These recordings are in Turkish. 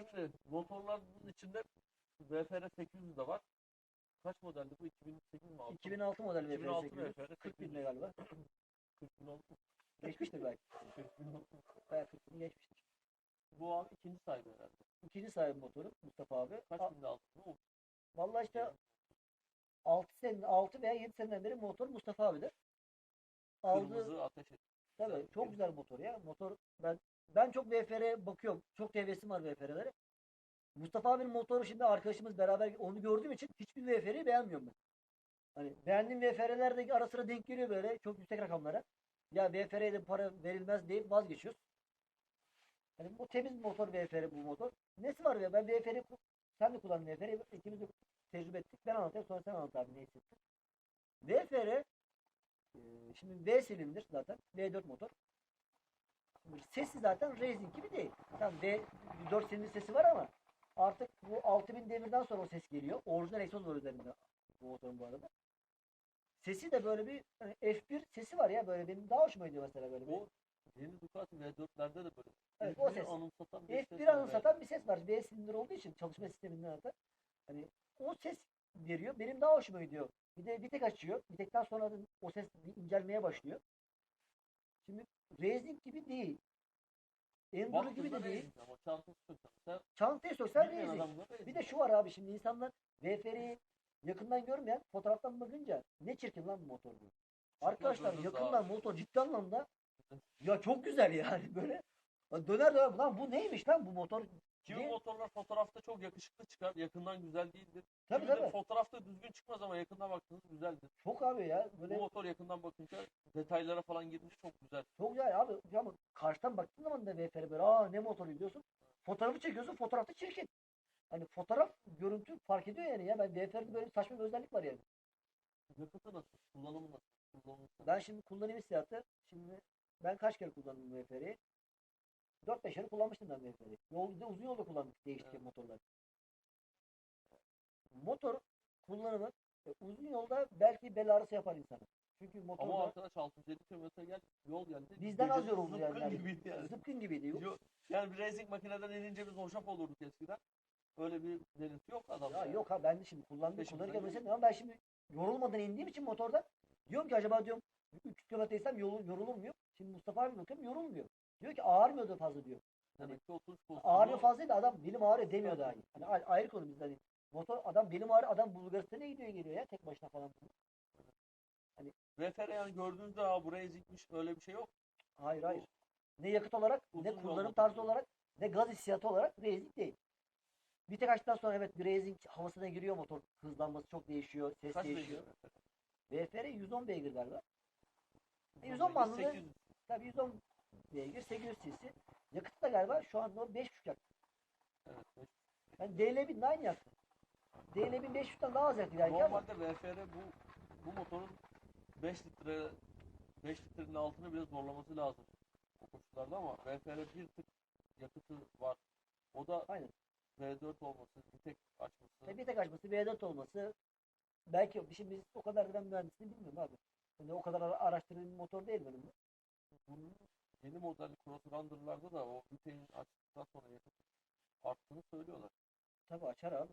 Şimdi motorların içinde VFR 800 de var. Kaç modeldi bu? 2008 mi? 2006 model VFR 2006 800. VFR 40 bin galiba. 40 bin oldu mu? Geçmiştir belki. 40 bin oldu mu? Bayağı 40 bin geçmiştir. Bu abi ikinci sahibi herhalde. İkinci sahibi motoru Mustafa abi. Kaç A- binde aldın? O Vallahi işte 6 sene 6 veya 7 seneden beri motor Mustafa abidir. Aldığı kırmızı ateş et. tabii çok güzel motor ya. Motor ben ben çok VFR'ye bakıyorum. Çok hevesim var VFR'lere. Mustafa abinin motoru şimdi arkadaşımız beraber onu gördüğüm için hiçbir VFR'yi beğenmiyorum ben. Hani beğendiğim VFR'ler de ara sıra denk geliyor böyle çok yüksek rakamlara. Ya VFR'ye de para verilmez deyip vazgeçiyoruz. Hani bu temiz motor VFR bu motor. Nesi var ya ben VFR'i sen de kullandın VFR'yi ikimiz de tecrübe ettik. Ben anlatayım sonra sen anlat abi ne hissettin. VFR şimdi V silindir zaten V4 motor. Sesi zaten racing gibi değil. Tamam V 4 silindir sesi var ama artık bu 6000 devirden sonra o ses geliyor. Orijinal egzoz var üzerinde bu motorun bu arada. Sesi de böyle bir hani F1 sesi var ya böyle benim daha hoşuma gidiyor mesela böyle. O yeni Ducati V4'lerde de böyle. Evet, F1 o ses. anımsatan bir ses F1 var anımsatan bir ses var. V silindir olduğu için çalışma sisteminden zaten. Hani o ses veriyor. Benim daha hoşuma gidiyor. Bir de bir tek açıyor. Bir tekten sonra o ses incelmeye başlıyor. Şimdi racing gibi değil. Enduro gibi de değil. racing Ama çantası çok Sen Çantaya soksan bilmeyen racing. Bir de şu var abi şimdi insanlar VFR'yi yakından görmeyen fotoğraftan bakınca ne çirkin lan bu motor diyor. Arkadaşlar yakından motor ciddi anlamda ya çok güzel yani böyle döner döner lan bu neymiş lan bu motor Kimi motorlar fotoğrafta çok yakışıklı çıkar, yakından güzel değildir. Tabii Kimi de tabii. fotoğrafta düzgün çıkmaz ama yakından baktığınız güzeldir. Çok abi ya Bu böyle motor yakından bakınca detaylara falan girmiş çok güzel. çok güzel abi ama karşıdan baktığın zaman da VFR böyle aa ne motoru diyorsun. Fotoğrafı çekiyorsun fotoğrafta çirkin. Hani fotoğraf görüntü fark ediyor yani ya ben VFR'de böyle saçma bir özellik var yani. Yakıtı nasıl? Kullanımı nasıl? Kullanımı? Ben şimdi kullanım hissiyatı şimdi ben kaç kere kullandım VFR'yi? 4-5 kere kullanmıştım ben VFR'yi. Yol, uzun yolda kullandık değişik Evet. motorlar. Motor kullanımı e, uzun yolda belki bel ağrısı yapar insana. Çünkü motorda Ama arkadaş 650 km gel yol geldi. bizden az Gece yoruldu yani. zıpkın gibiydi yani. Zıpkın gibiydi. Yo- Yani bir racing makineden inince biz hoşaf olurduk eskiden. Öyle bir belirti yok adamda. Ya yani. yok ha ben de şimdi kullandım kullanırken mesela ama ben şimdi yorulmadan indiğim için motorda diyorum ki acaba diyorum 3 kilometre isem yorul, yorulur muyum? Şimdi Mustafa abi bakıyorum yorulmuyor. Diyor ki ağrımıyor fazla diyor. Pozisyonu. Ağrıyor fazlaydı adam belim ağrıyor demiyor daha. Hani a- ayrı konu bizde hani. Motor adam belim ağrıyor adam Bulgaristan'a gidiyor geliyor ya tek başına falan. VFR yani gördüğünüzde ha bu racingmiş öyle bir şey yok. Hayır hayır. Ne yakıt olarak Uzun ne kullanım tarzı olarak ne gaz hissiyatı olarak racing değil. Bir tek açtıktan sonra evet bir racing havasına giriyor motor. Hızlanması çok değişiyor, ses Kaç değişiyor. VFR 110 beygir galiba. E, 110 110 bandında 800. tabii 110 beygir 800 cc. Yakıtı da galiba şu anda o 5.5 yaktı. Evet. Yani DL1000 de aynı yaktı. DL1000 500'den daha az yaktı belki ama Normalde VFR bu bu motorun 5 litre 5 litrenin altını bile zorlaması lazım bu koşullarda ama VFR bir tık yakıtı var. O da Aynen. V4 olması, bir tek açması. Tabii bir tek açması, V4 olması. Belki şimdi biz o kadar da ben mühendisliğini bilmiyorum abi. Yani o kadar ara- araştırdığım bir motor değil benim. bu. Bunun yeni model Cross Runner'larda da o butane açtıktan sonra yakıt arttığını söylüyorlar. Tabii açar abi.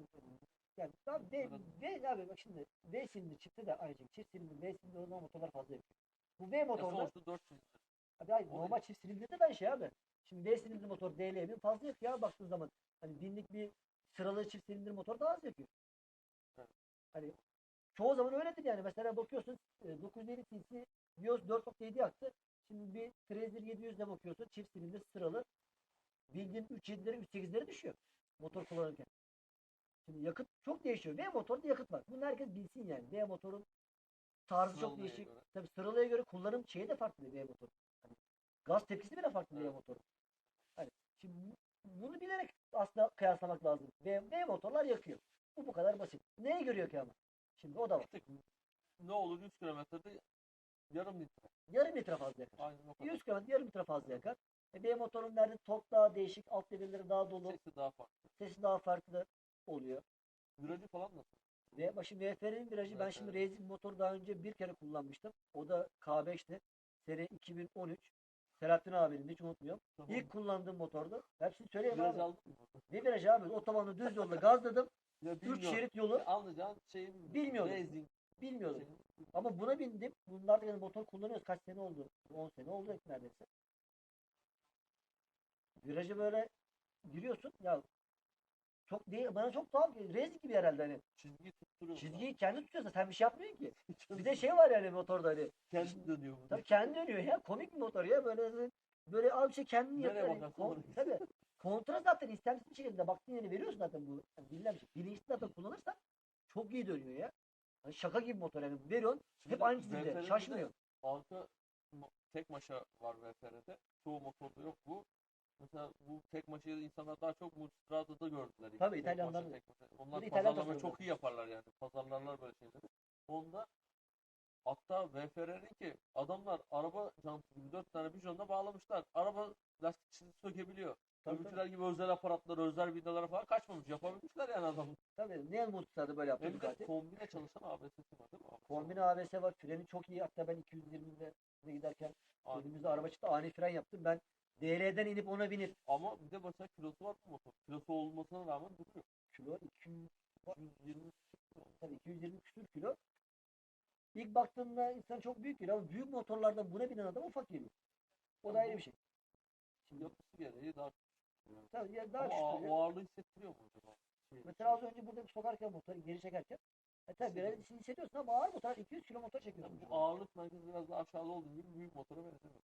Yani abi V, V abi bak şimdi V silindir çifte de aynı şey. Çift silindir V silindir olan motorlar fazla yapıyor. Bu V Ya motorda sonuçta 4 silindir. abi hayır, da- normal çift silindirde de aynı şey abi. Şimdi V silindir motor DL1000 fazla yakıyor abi baktığın zaman. Hani binlik bir sıralı çift silindir motor daha az yakıyor. Evet. Hani çoğu zaman öyledir yani. Mesela bakıyorsun e, 950 cc Vios 4.7 yaktı. Şimdi bir Trazer 700'de bakıyorsun çift silindir sıralı. Bildiğin 3.7'lere 3.8'lere düşüyor. Motor kullanırken. Şimdi yakıt çok değişiyor. V motorda yakıt var. Bunu herkes bilsin yani. V motorun tarzı çok Sıralıya değişik. göre. Tabii sıralıya göre kullanım şeyi de farklı V motor. Hani gaz tepkisi bile farklı V Evet. motorun. Hani şimdi bu- bunu bilerek aslında kıyaslamak lazım. V, V motorlar yakıyor. Bu bu kadar basit. Neye görüyor ki ama? Şimdi o da var. Bir tık ne olur 100 kilometrede yarım litre. Yarım litre fazla yakar. Aynen o kadar. 100 km yarım litre fazla yakar. E, V motorun verdiği tork daha değişik, alt devirleri daha dolu, Sesi daha farklı. sesi daha farklı oluyor. Virajı falan nasıl? Ve başım VFR'nin virajı ben Evet, şimdi. Racing motoru daha önce bir kere kullanmıştım. O da K5'ti. Sene 2013. Selahattin abinin hiç unutmuyorum. Tamam. İlk kullandığım motordu. Hepsini söyleyeyim Viraj abi. aldın mı? Ne viraj abi? Otobanda düz yolda gazladım. Ya 3 bilmiyorum. şerit yolu Anlayacağın şeyin Bilmiyordum. Racing bilmiyordum. şeyin- Ama buna bindim. Bunlar yani motor kullanıyoruz. Kaç sene oldu? 10 sene oldu neredeyse. Virajı böyle giriyorsun. Ya çok değil. Bana çok tuhaf. Racing gibi herhalde hani. çizgiyi tutturuyor. Çizgiyi kendi tutuyorsa sen bir şey yapmıyorsun ki. Bir de şey var yani motorda hani. kendi dönüyor. Tabii kendi dönüyor ya. Komik bir motor ya. Böyle böyle abi şey kendini Nereye yapıyor. Bakarsan Kon- oraya. tabii. Kontra zaten istemsiz bir şekilde baktığın yeri veriyorsun zaten bu. Yani. Bilinçli zaten kullanırsan çok iyi dönüyor ya. Hani şaka gibi motor yani. Veriyorsun Şimdi hep aynı VFR'de çizgide. de Şaşmıyor. Arka ma- tek maşa var VFR'de. Çoğu motorda yok bu. Mesela bu tek maşayı insanlar daha çok Multistrada'da gördüler. ilk. Tabii, Tek İtalyanlar maşa, da. tek maşa. Onlar de İtalyan pazarlama tasarımı. çok iyi yaparlar yani. Pazarlarlar böyle şeyleri. Onda hatta VFR'nin ki adamlar araba jantı gibi dört tane bijonda bağlamışlar. Araba lastikçisi sökebiliyor. Tabii, Öbürküler gibi özel aparatlar, özel vidalara falan kaçmamış. Yapabilmişler yani adam. Tabii. Niye Multistrada böyle yaptı Hem de Ducati? kombine çalışan ABS'si var değil mi? Kombine ABS var. Freni çok iyi. Hatta ben 220'de giderken Ani. önümüzde araba çıktı. Ani fren yaptım. Ben DL'den inip ona binip Ama bir de mesela kilosu var bu motor. Kilosu olmasına rağmen duruyor. kilo 200 120 tabii 220 küsür kilo. İlk baktığımda insan çok büyük geliyor ama büyük motorlardan buna binen adam ufak geliyor. O da ayrı bir şey. Şimdi yapısı gereği daha tabii ya daha Ama küçük ağ- duruyor. o ağırlığı hissettiriyor mu acaba? Şey, Mesela az önce burada sokarken motoru geri çekerken e tabii biraz işini hissediyorsun ama ağır motor 200 kilo motor çekiyorsun. bu ağırlık merkezi biraz daha aşağıda olduğu gibi büyük motora benzemiyor.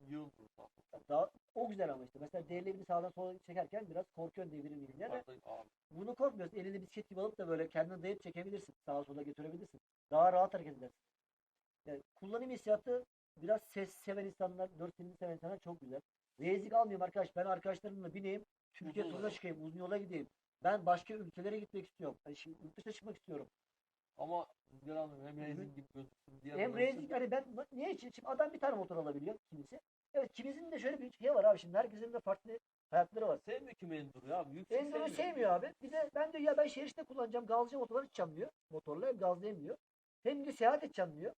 Yığılmıyor zaten. Daha, o güzel ama işte. Mesela devlerini sağdan sola çekerken biraz korkuyorsun devirim. Yukarıda ağırlık. Bunu korkmuyorsun. Elini bisiklet gibi alıp da böyle kendini dayayıp çekebilirsin. Sağa sola götürebilirsin. Daha rahat hareket edersin. Yani kullanım hissiyatı biraz ses seven insanlar, dört silindi seven insanlar çok güzel. Rezik almıyorum arkadaş. Ben arkadaşlarımla bineyim. Türkiye turuna çıkayım. Uzun yola gideyim. Ben başka ülkelere gitmek istiyorum. Hani şimdi yurt dışına çıkmak istiyorum. Ama rüzgar almıyor. Hem racing gibi gözüksün diye. Hem rezik hani ben niye için? Şimdi adam bir tane motor alabiliyor kimisi. Evet kimisinin de şöyle bir şey var abi şimdi herkesin de farklı hayatları var. Sevmiyor kim Enduro ya. Yüksek Enduro sevmiyor abi. Bir de ben diyor ya ben şehir içinde kullanacağım. Gazlayacağım otoban içeceğim diyor. Motorla hem gazlayayım diyor. Hem de seyahat edeceğim diyor.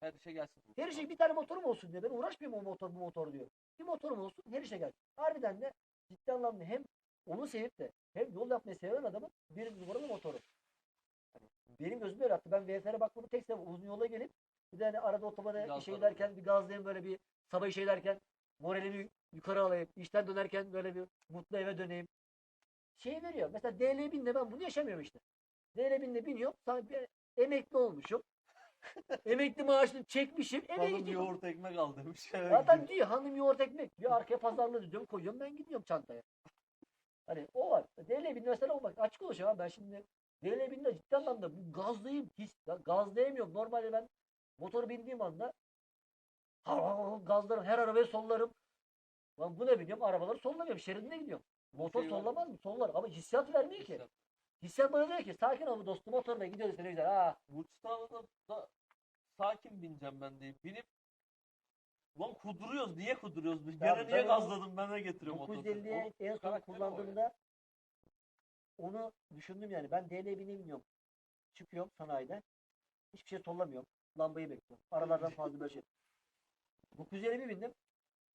Her işe gelsin. Her işe bir tane motorum olsun diyor. Ben uğraşmayayım o motor bu motor diyor. Bir motorum olsun her işe gel. Harbiden de ciddi anlamda hem onu sevip de hem yol yapmayı seven adamın bir numaralı motoru. Hani benim gözümde öyle hatta ben VFR'e bakmamı tek sebep uzun yola gelip bir de hani arada otobana Gaz şey derken bir gazlayayım böyle bir sabah işe derken moralimi yukarı alayım. İşten dönerken böyle bir mutlu eve döneyim. Şey veriyor. Mesela DL binle ben bunu yaşamıyorum işte. DL binle biniyorum. Sanki emekli olmuşum. emekli maaşını çekmişim. Eve Hanım gidiyorum. yoğurt ekmek al demiş. Adam diyor hanım yoğurt ekmek. Bir arkaya pazarlığı diyorum koyuyorum ben gidiyorum çantaya. Hani o var. DL bin mesela o bak açık konuşuyorum abi ben şimdi DL binde ciddi anlamda bu gazlayayım hiç ya gazlayamıyorum. Normalde ben motor bindiğim anda ha, ha, ha, gazlarım her arabayı sollarım. Lan bu ne biliyorum arabaları sollamıyorum şeridine gidiyorum. Motor şey var. sollamaz mı? Sollar ama hissiyat vermiyor ki. Hissiyat bana diyor ki sakin ol dostum motorla gidiyoruz ne güzel. Ha, Multistrada'da da sakin bineceğim ben deyip binip Lan kuduruyoruz. Niye kuduruyoruz? Gene Tabii, niye gazladım ben de getiriyorum 950'ye Onun en son kullandığımda onu düşündüm yani. Ben DL binemiyorum. Çıkıyorum sanayide. Hiçbir şey sollamıyorum. Lambayı bekliyorum. Aralardan fazla böyle şey. 950 bindim.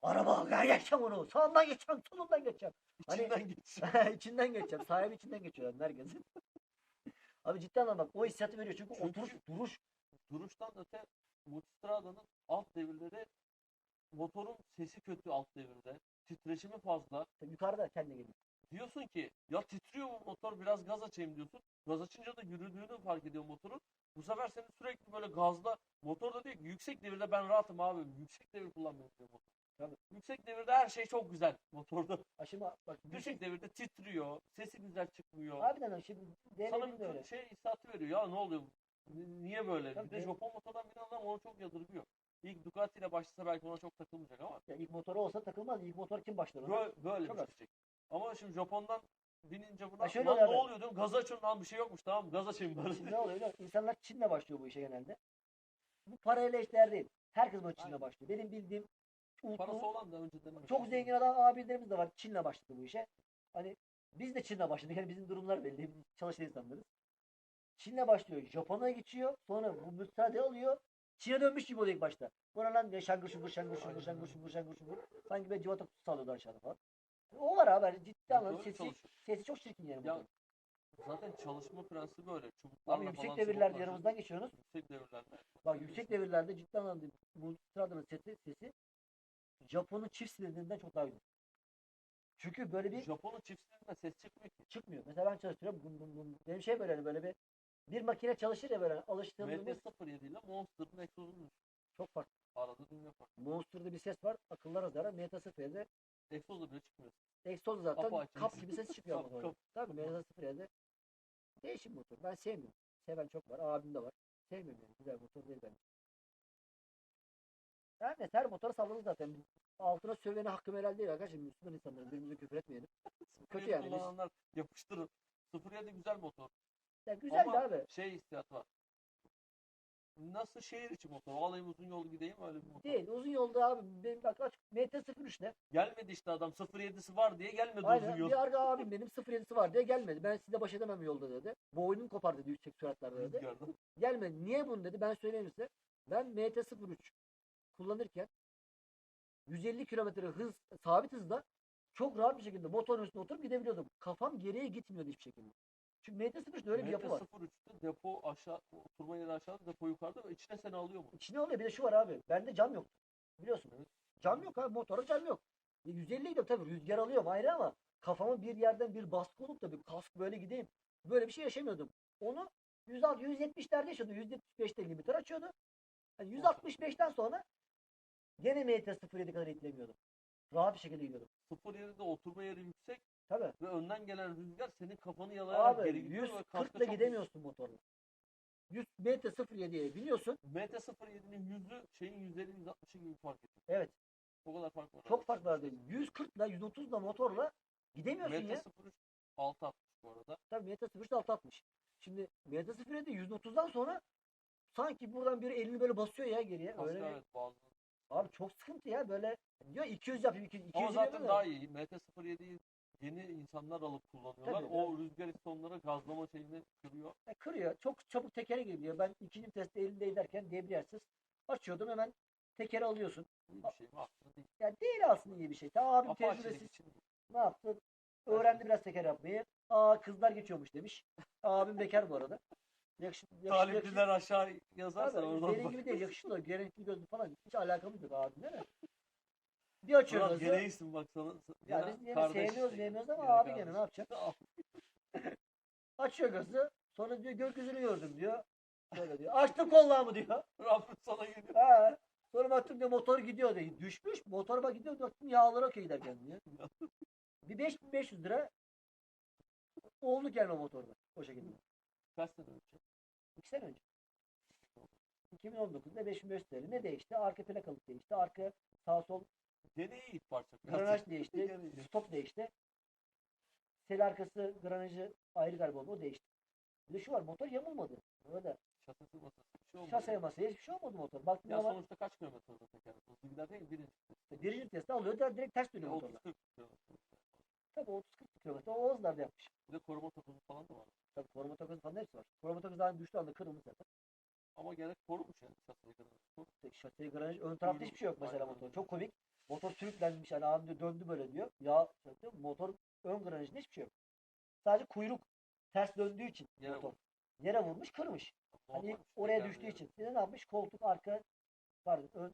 Araba ben geçeceğim onu. Sağından geçeceğim, solundan geçeceğim. Hani- İçinden geçiyor. içinden geçeceğim. Sahibi içinden geçiyor yani herkesin. Abi cidden anlam bak o hissiyatı veriyor. Çünkü, Çünkü- oturuş, duruş. Duruştan öte Multistrada'nın alt devirleri motorun sesi kötü alt devirde. Titreşimi fazla. Yukarıda kendine geliyor. Diyorsun ki ya titriyor bu motor biraz gaz açayım diyorsun. Gaz açınca da yürüdüğünü fark ediyor motorun. Bu sefer seni sürekli böyle gazla motorda değil ki yüksek devirde ben rahatım abi. Yüksek devir kullanmıyorum diyor motor. Tabii. Yüksek devirde her şey çok güzel motorda. Ha şimdi bak düşük. Devirde titriyor. Sesi güzel çıkmıyor. Harbiden öyle. Şimdi Sana de öyle. bir şey hissiyatı veriyor. Ya ne oluyor? Ni- Niye böyle? Tabii, bir de evet. Japon motordan binen adam onu çok yadırgıyor. İlk Ducati ile başlasa belki ona çok takılmayacak ama Ya ilk motoru olsa takılmaz. İlk motor kim başlar ona? böyle, böyle Çok bir az. şey. Ama şimdi Japon'dan binince buna Ha şöyle lan ne oluyor abi. oluyor diyorum. Gaz açın lan bir şey yokmuş tamam gaz açayım bari. Şimdi ne oluyor? biliyor musun? İnsanlar Çin'le başlıyor bu işe genelde. Bu parayla işler değil. Herkes bu Çin'le Aynen. başlıyor. Benim bildiğim Parası Utlu, olan da önceden. çok zengin adam abilerimiz de var. Çin'le başladı bu işe. Hani biz de Çin'le başladık. Yani bizim durumlar belli. Çalışan insanlarız. Çin'le başlıyor. Japon'a geçiyor. Sonra bu müsaade alıyor. Çin'e dönmüş gibi oluyor ilk başta. Buna lan diye şangır şungur şangır şungur şangır şungur şangır şungur. Sanki böyle civata kutusu sallıyordu aşağıda falan. O var abi. hani Ciddi anlamda sesi, çalışıyor. sesi çok çirkin yani. Ya. Zaten çalışma prensibi böyle. Çubuklarla Abi yüksek devirlerde yanımızdan geçiyorsunuz. Yüksek devirlerde. Bak yüksek devirlerde ciddi anlamda Multistrada'nın sesi, sesi Japon'un çift silindirinden çok daha güzel. Çünkü böyle bir Japon'un çiftliğinde ses çıkmıyor ki. çıkmıyor. Mesela ben çalıştırıyorum. Bum bum bum. Benim şey böyle hani böyle bir bir makine çalışır ya böyle alıştığımız MT-07 ile Monster'ın egzozunu çok farklı. arada dünya farklı. Monster'da bir ses var. Akıllar azara. Meta 0'da Egzozla bile çıkmıyor. egzoz zaten Apache. kap gibi ses çıkıyor Kap, motorda. kap. Tabii Meta 0'da değişik motor. Ben sevmiyorum. Seven çok var. Abim de var. Sevmiyorum yani. Güzel motor değil bence. Yani her motora sallanır zaten. Altına sövene hakkım helal değil arkadaşlar. Müslüman insanlarız. Birbirimize küfür etmeyelim. Kötü 07 yani biz- kullananlar yapıştırın. 07 güzel motor. Ya güzel Ama abi. şey hissiyat var. Nasıl şehir içi motor? Alayım uzun yol gideyim öyle bir motor. Değil. Uzun yolda abi. Benim bak açık. MT-03'te. Gelmedi işte adam 07'si var diye gelmedi uzun Aynen. yol. Bir arka abim benim 07'si var diye gelmedi. Ben size baş edemem yolda dedi. Boynum kopar dedi yüksek süratlerde dedi. Rüzgardan. Gelmedi. Niye bunu dedi? Ben söyleyeyim size. Ben MT-03 kullanırken 150 kilometre hız sabit hızda çok rahat bir şekilde motorun üstüne oturup gidebiliyordum. Kafam geriye gitmiyordu hiçbir şekilde. Çünkü MT-03'te öyle bir yapı var. MT-03'te depo aşağı, oturma yeri aşağıda, depo yukarıda ve içine seni alıyor mu? İçine oluyor. Bir de şu var abi. Bende cam yoktu. Biliyorsun. Evet. Cam yok abi. Motora cam yok. E, 150 ile tabii rüzgar alıyorum ayrı ama kafama bir yerden bir baskı olup da bir kask böyle gideyim. Böyle bir şey yaşamıyordum. Onu 160, 170'lerde yaşıyordu. 175'te limiter açıyordu. Yani 165'ten sonra gene MT-07 kadar itlemiyordum. Rahat bir şekilde gidiyordum. 07'de oturma yeri yüksek Tabii. ve önden gelen rüzgar senin kafanı yalayarak Abi geri gidiyor ve 140 kaska ile gidemiyorsun motorla. 100 MT-07'ye biniyorsun. MT-07'nin yüzü şeyin 150-160'ı gibi fark ediyor. Evet. O kadar fark var. Çok fark var dedi. 140 ile 130 ile motorla gidemiyorsun ya. MT-03 6 60 bu arada. Tabii Meta 03'te 660. Şimdi Meta 07'de 130'dan sonra sanki buradan biri elini böyle basıyor ya geriye. Öyle evet bazı. Abi çok sıkıntı ya böyle diyor 200 yapayım 200, 200 Ama zaten yapayım daha da- iyi. MT-07'yi yeni insanlar alıp kullanıyorlar. Tabii, o rüzgar işte onlara gazlama şeyini kırıyor. E, kırıyor. Çok çabuk tekere geliyor. Ben ikinci viteste elinde ederken debriyarsız açıyordum hemen tekeri alıyorsun. İyi bir şey mi? Aslında değil. Ya değil aslında iyi bir şey. Ta abim Apache'lik tecrübesiz için ne yaptı? Öğrendi biraz teker yapmayı. Aa kızlar geçiyormuş demiş. Abim bekar bu arada. Yakışıklı, yakışıklı, yakışıklı. Talipliler aşağı yazarsa Tabii, oradan benim bak. gibi değil. Yakışıklı, gerekli gözlü falan. Hiç alakamız yok abi değil mi? Bir açıyor Murat gereğisin bak sana. Ya Gene biz yine sevmiyoruz, sevmiyoruz ama gene abi gene ne yapacak? Açıyor gazı. Sonra diyor gökyüzünü gördüm diyor. Böyle diyor. Açtım kollağımı diyor. Rabbim sana geliyor. Ha. Sonra baktım diyor motor gidiyor diyor. Düşmüş. Motor bak gidiyor. Baktım yağları akıyor giderken diyor. Bir 5500 lira olduk yani o motorda. O şekilde. Kaç sene önce? İki sene önce. 2019'da 5500 TL. Ne değişti? Arka plakalık değişti. Arka sağ sol Gene iyi ilk parça. granaj değişti. Stop değişti. Sel arkası granajı ayrı galiba oldu. O değişti. Bir de şu var motor yamulmadı. Öyle. Şasisi masası bir şey olmadı. Şaseye masaya hiçbir şey olmadı motor. Baktım Ya ama sonuçta kaç kilometre hızla teker? Hızlı gider değil mi? Birinci. birinci viteste alıyor da direkt ters dönüyor 30-40 motorla. kilometre. Tabii 30-40 kilometre o hızlarda yapmış. Bir de koruma takozu falan da var. Tabii koruma takımı falan hepsi var. Koruma takımı zaten düştü anda kırılmış zaten. Ama gene korumuş yani şasiye. Tek Şaseye granaj ön tarafta hiçbir şey yok mesela motor. Çok komik. Motor sürüklenmiş hani abi diyor, döndü böyle diyor. Ya diyor, motor ön granajında hiçbir şey yok. Sadece kuyruk ters döndüğü için Yere motor. vurmuş. Yere vurmuş kırmış. Hani Normalmiş, oraya teker düştüğü yani. için. Ne yapmış? Koltuk arka pardon ön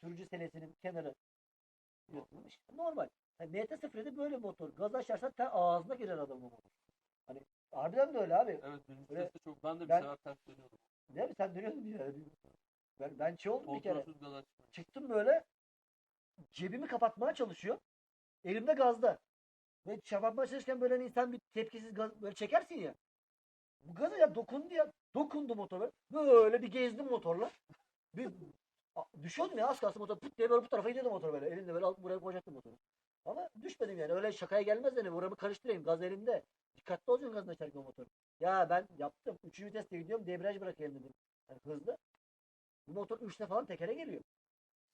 sürücü selesinin kenarı yırtılmış. Normal. Yani MT-07 böyle motor. Gaz açarsan ter ağzına girer adamın. Hani harbiden de öyle abi. Evet birinci Böyle- testte çok. Ben de bir Ben- sefer ters dönüyordum. Değil mi? Sen dönüyordun ya. Ben, ben şey oldum bir kere. Kontrolsüz gaz açmıyor. Çıktım böyle cebimi kapatmaya çalışıyor. Elimde gazda. Ve kapatmaya çalışırken böyle hani insan bir tepkisiz gaz böyle çekersin ya. Bu gaza ya dokundu ya. Dokundu motora. Böyle bir gezdim motorla. Bir a- düşüyordum ya az kalsın motor pıt diye böyle bu tarafa gidiyordu motor böyle. Elimde böyle alıp buraya koyacaktım motoru. Ama düşmedim yani. Öyle şakaya gelmez yani. Buramı karıştırayım. Gaz elimde. Dikkatli olacaksın gazını açarken motor. Ya ben yaptım. Üçüncü viteste gidiyorum. Debriyaj bırakayım dedim. Yani hızlı. Bu motor üçte falan tekere geliyor.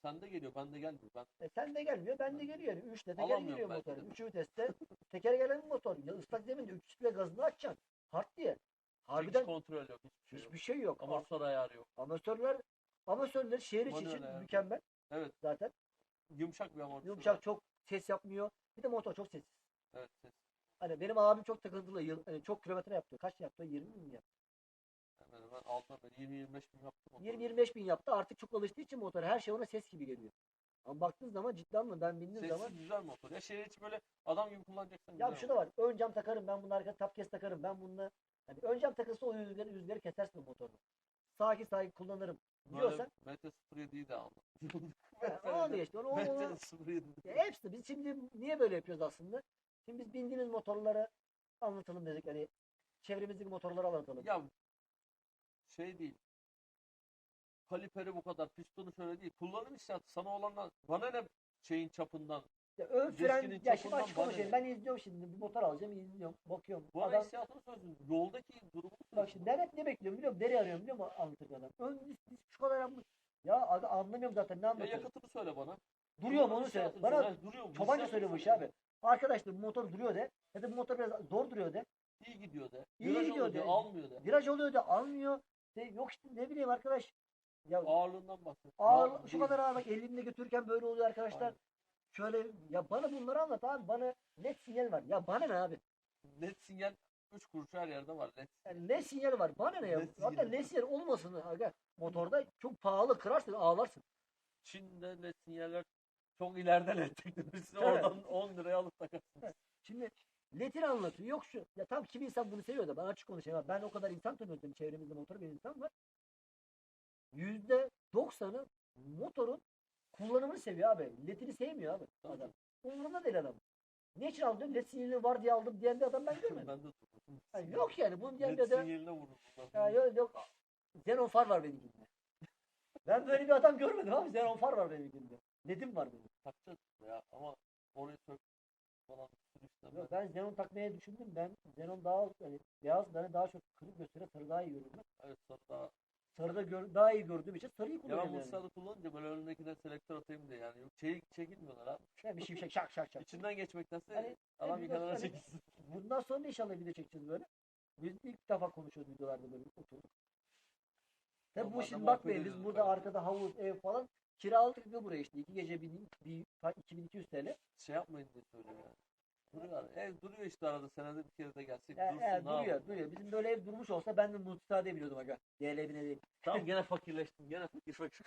Sende geliyor. Bende gelmiyor. Ben E sen de gelmiyor, ben de geliyor. Yani üçte teker Alamıyorum geliyor motor. de. Üçü viteste teker gelen bir motor. Ya ıslak zeminde üç üstüne gazını açacaksın. Hard diye. hiç Harbiden kontrol yok. Hiçbir şey yok. hiçbir şey yok. Ama Amortisör ayarı yok. amatörler Amatörleri şehir içi için mükemmel Evet. zaten. Yumuşak bir amortisör. Yumuşak çok ses yapmıyor. Bir de motor çok sessiz. Evet. ses. Hani benim abim çok takıntılı. Yıl, hani çok kilometre yaptı. Kaç yaptı? 20 bin mi yaptı? Altına ben 20-25 bin yaptım. motoru. 20-25 bin yaptı. Artık çok alıştığı için motor her şey ona ses gibi geliyor. Ama baktığın zaman ciddi anlamda ben bindiğim Sessiz zaman güzel motor. Ya şehir içi böyle adam gibi kullanacaksın. ya şu da var. Ön cam takarım ben bunun arka tap kes takarım. Ben bununla hani ön cam takılsa o yüzleri yüzleri kesersin o motorla. Sakin sakin kullanırım diyorsan Mete 07'yi de aldım. ne oluyor işte. Onu, onu, Mete onu, 07. Ya hepsi biz şimdi niye böyle yapıyoruz aslında? Şimdi biz bindiğimiz motorları anlatalım dedik. Hani çevremizdeki motorları anlatalım. Ya şey değil. Kaliperi bu kadar, pistonu şöyle değil. Kullanım hissiyatı sana olanlar bana ne şeyin çapından. Ya ön fren Diskinin ya şimdi açık konuşayım. Ben izliyorum şimdi bir motor alacağım izliyorum bakıyorum. Bu Adam, hissiyatını söylüyorsun. Yoldaki durumu bak şimdi hep ne bekliyorum biliyor musun? Deri arıyorum biliyor musun anlatırken adam. Ön disk, şu kadar yapmış. Ya aga anlamıyorum zaten ne Ya anlatıyor. yakıtını söyle bana. Duruyor mu onu söyle. hissiyatını Bana söyle. Duruyor mu? çobanca Hissiyatını söylüyor bu işi söyle. abi. Arkadaşlar bu motor duruyor de. Ya da bu motor biraz zor duruyor de. İyi gidiyor de. İyi Viraj gidiyor de. almıyor de. Viraj oluyor da almıyor. De, yok işte ne bileyim arkadaş. Ya Ağırlığından bahset. Ağır, şu kadar ağır bak elimde götürürken böyle oluyor arkadaşlar. Aynen. Şöyle ya bana bunları anlat abi bana net sinyal var. Ya bana ne abi? Net sinyal 3 kuruş her yerde var. Net. Yani ne sinyal var? Bana ne ya? Net Hatta sinyal. ne sinyal olmasın aga. Motorda çok pahalı kırarsın ağlarsın. Çin'de net sinyaller çok ileride led teknolojisi. Evet. Oradan 10 liraya alıp takarsın. Şimdi Let'ini anlatıyor. Yok şu. Ya tam kimi insan bunu seviyor da ben açık konuşayım. Ben o kadar insan tanıyorum çevremizde motor bir insan var. Yüzde doksanı motorun kullanımını seviyor abi. Let'ini sevmiyor abi adam. Umurunda değil adam. Niçin aldım? Led sinyali var diye aldım diyen bir adam ben görmedim. ben de tuttum. Yani yok yani bunun diyen bir adam. sinyaline vurdum. Ya yok yok. Xenon far var benim günümde. Ben böyle bir adam görmedim abi. Xenon far var benim günümde. Nedim var benim. Takacağız ya ama orayı sök falan Yok, ben Xenon takmaya düşündüm. Ben Xenon daha yani beyaz beni daha çok kırık gösteriyor. Sarı daha iyi ben. Evet sonra daha Sarıda gör, daha iyi gördüğüm için sarıyı ya ben kullanıyorum yani. Mustafa'da kullanınca böyle önündekine selektör atayım diye yani yok çek, çekilmiyorlar abi. Yani bir şimşek şak şak şak. İçinden geçmektense Hani- adam bir kenara hani- çekilsin. Bundan sonra da inşallah video çekeceğiz böyle. Biz ilk defa konuşuyoruz videolarda böyle oturduk. Tabi bu da şimdi muhabbet bakmayın biz ediyoruz burada tabii. arkada havuz ev falan kiraladık bir buraya işte. iki gece bin, bir, 2200 TL. Şey yapmayın diye söylüyor yani. Duruyor, ev duruyor işte arada senede bir kere de gelsek Ya, dursun ya, ne duruyor, yapalım? duruyor. Bizim böyle ev durmuş olsa ben de müsaade biliyordum aga. DL bine değil. Tamam gene fakirleştim gene fakir fakir.